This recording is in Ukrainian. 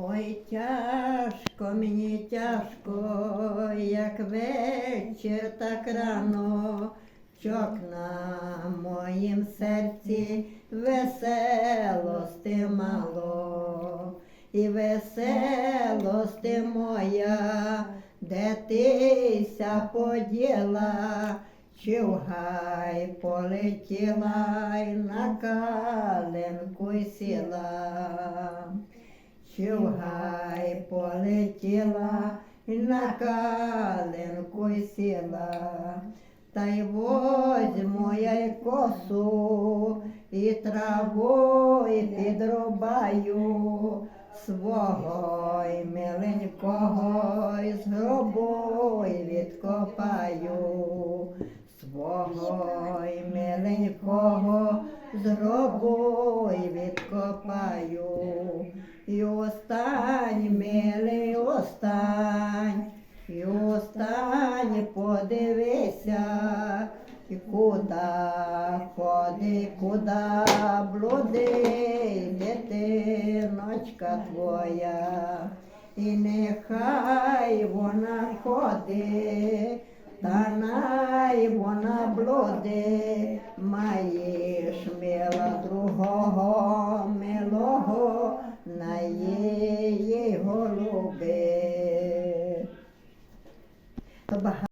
Ой, тяжко мені тяжко, як вечір, так рано, чок на моїм серці веселости мало, і веселости моя, де тися поділа, чи в гай полетіла, й на калинку й сіла. Чугай полетіла на калинку й сіла, та й возьму я й косу, і траву і підрубаю свого й миленького й з гробу відкопаю. Свого й миленького з гробу відкопаю. І остань, милий, остань, і остань, подивися, і куда ходи, куда блуди, дитиночка твоя, і нехай вона ходить, та най вона блуди, houver.